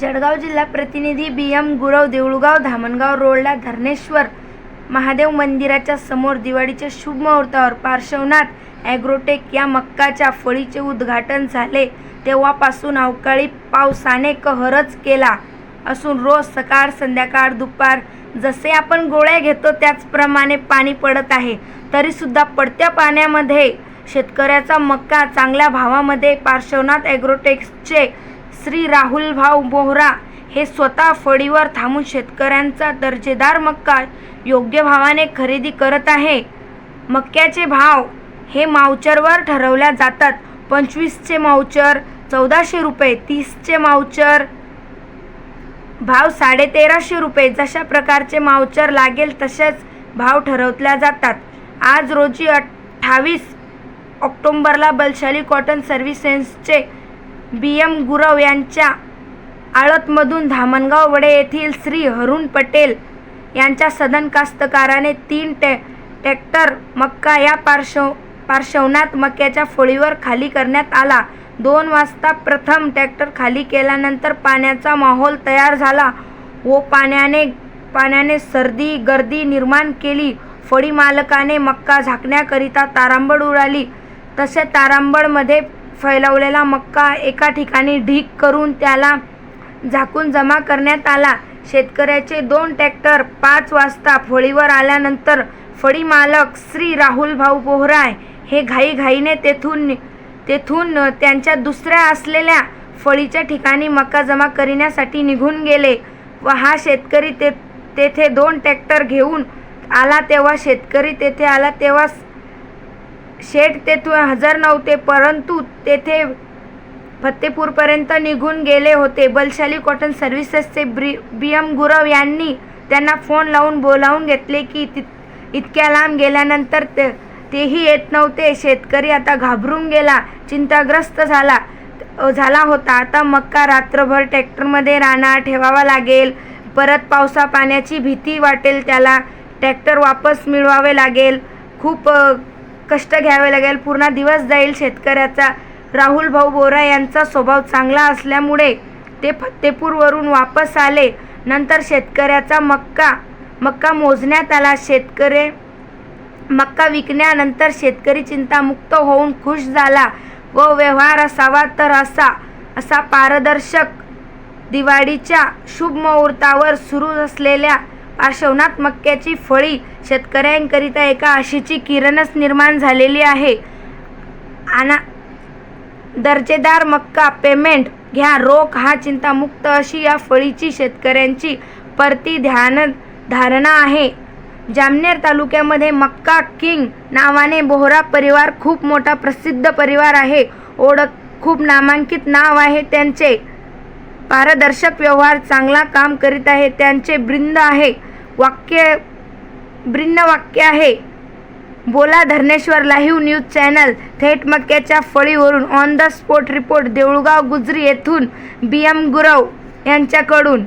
जळगाव जिल्हा प्रतिनिधी B M Gurav Deulgaon Dhamangaon रोडला धरणेश्वर महादेव मंदिराच्या समोर दिवाळीच्या शुभ मुहूर्तावर पार्श्वनाथ ॲग्रोटेक या मक्काच्या फळीचे उद्घाटन झाले. तेव्हापासून अवकाळी पावसाने कहरच केला असून रोज सकाळ संध्याकाळ दुपार जसे आपण गोळ्या घेतो त्याचप्रमाणे पाणी पडत आहे. तरीसुद्धा पडत्या पाण्यामध्ये शेतकऱ्याचा मक्का चांगल्या भावामध्ये पार्श्वनाथ ॲग्रोटेक्सचे श्री राहुल भाऊ बोहरा हे स्वतः फळीवर थांबून शेतकऱ्यांचा दर्जेदार मक्का योग्य भावाने खरेदी करत आहे. मक्याचे भाव हे मावचरवर ठरवल्या जातात. पंचवीसचे मावचर चौदाशे रुपये तीसचे मावचर भाव साडेतेराशे रुपये जशा प्रकारचे मावचर लागेल तसेच भाव ठरवल्या जातात. आज रोजी अठ्ठावीस ऑक्टोंबरला बलशाली कॉटन सर्व्हिसेसचे बी एम गुरव यांच्या आळतमधून धामणगाव वडे येथील श्री हरुण पटेल यांच्या सदन कास्तकाराने तीन टे ट्रॅक्टर मक्का या पार्श्व पार्श्वनाथ मक्याच्या फोळीवर खाली करण्यात आला. दोन वाजता प्रथम ट्रॅक्टर खाली केल्यानंतर पाण्याचा माहोल तयार झाला व पाण्याने पाण्याने सर्दी गर्दी निर्माण केली. फळी मालकाने मक्का झाकण्याकरिता तारांबळ उडाली. तसे तारांबळमध्ये फैलवलेला मक्का एका ठिकाणी ढीक करून त्याला झाकून जमा करण्यात आला. शेतकऱ्याचे दोन ट्रॅक्टर पाच वाजता फळीवर आल्यानंतर फळी मालक श्री राहुल भाऊ बोहराय हे घाईघाईने तेथून तेथून त्यांच्या दुसऱ्या असलेल्या फळीच्या ठिकाणी मका जमा करण्यासाठी निघून गेले व हा शेतकरी ते तेथे दोन ट्रॅक्टर घेऊन आला तेव्हा शेतकरी तेथे आला तेव्हा शेठ तेथून हजर नव्हते परंतु तेथे फत्तेपूरपर्यंत निघून गेले होते. बलशाली कॉटन सर्व्हिसेसचे ब्री बी एम गुरव यांनी त्यांना फोन लावून बोलावून घेतले की ति इतक्या लांब गेल्यानंतर ते तेही येत नव्हते. शेतकरी आता घाबरून गेला चिंताग्रस्त झाला झाला होता. आता मक्का रात्रभर ट्रॅक्टरमध्ये राहणार ठेवावा लागेल. परत पावसा पाण्याची भीती वाटेल त्याला ट्रॅक्टर वापस मिळवावे लागेल. खूप कष्ट घ्यावे लागेल. पूर्ण दिवस जाईल शेतकऱ्याचा. राहुल भाऊ बोरा यांचा स्वभाव चांगला असल्यामुळे ते फत्तेपूरवरून वापस आले. नंतर शेतकऱ्याचा मक्का मक्का मोजण्यात आला. शेतकरी मक्का विकण्यानंतर शेतकरी चिंतामुक्त होऊन खुश झाला. व व्यवहार असावा तर असा असा पारदर्शक दिवाळीच्या शुभ मुहूर्तावर सुरू असलेल्या पार्श्वनाथ मक्याची फळी शेतकऱ्यांकरिता एका आशेची किरणच निर्माण झालेली आहे. आना दर्जेदार मक्का पेमेंट घ्या रोख हा चिंतामुक्त अशी या फळीची शेतकऱ्यांची परती ध्यान धारणा आहे. जामनेर तालुक्यामध्ये मक्का किंग नावाने बोहरा परिवार खूप मोठा प्रसिद्ध परिवार आहे. ओळख खूप नामांकित नाव आहे त्यांचे. पारदर्शक व्यवहार चांगला काम करीत आहे त्यांचे ब्रिंद आहे. वाक्य ब्रिन्न वाक्य आहे. बोला धरणेश्वर लाईव्ह न्यूज चॅनल. थेट मक्याच्या फळीवरून on the spot report Deulgaon Gujari येथून बी एम गुरव यांच्याकडून.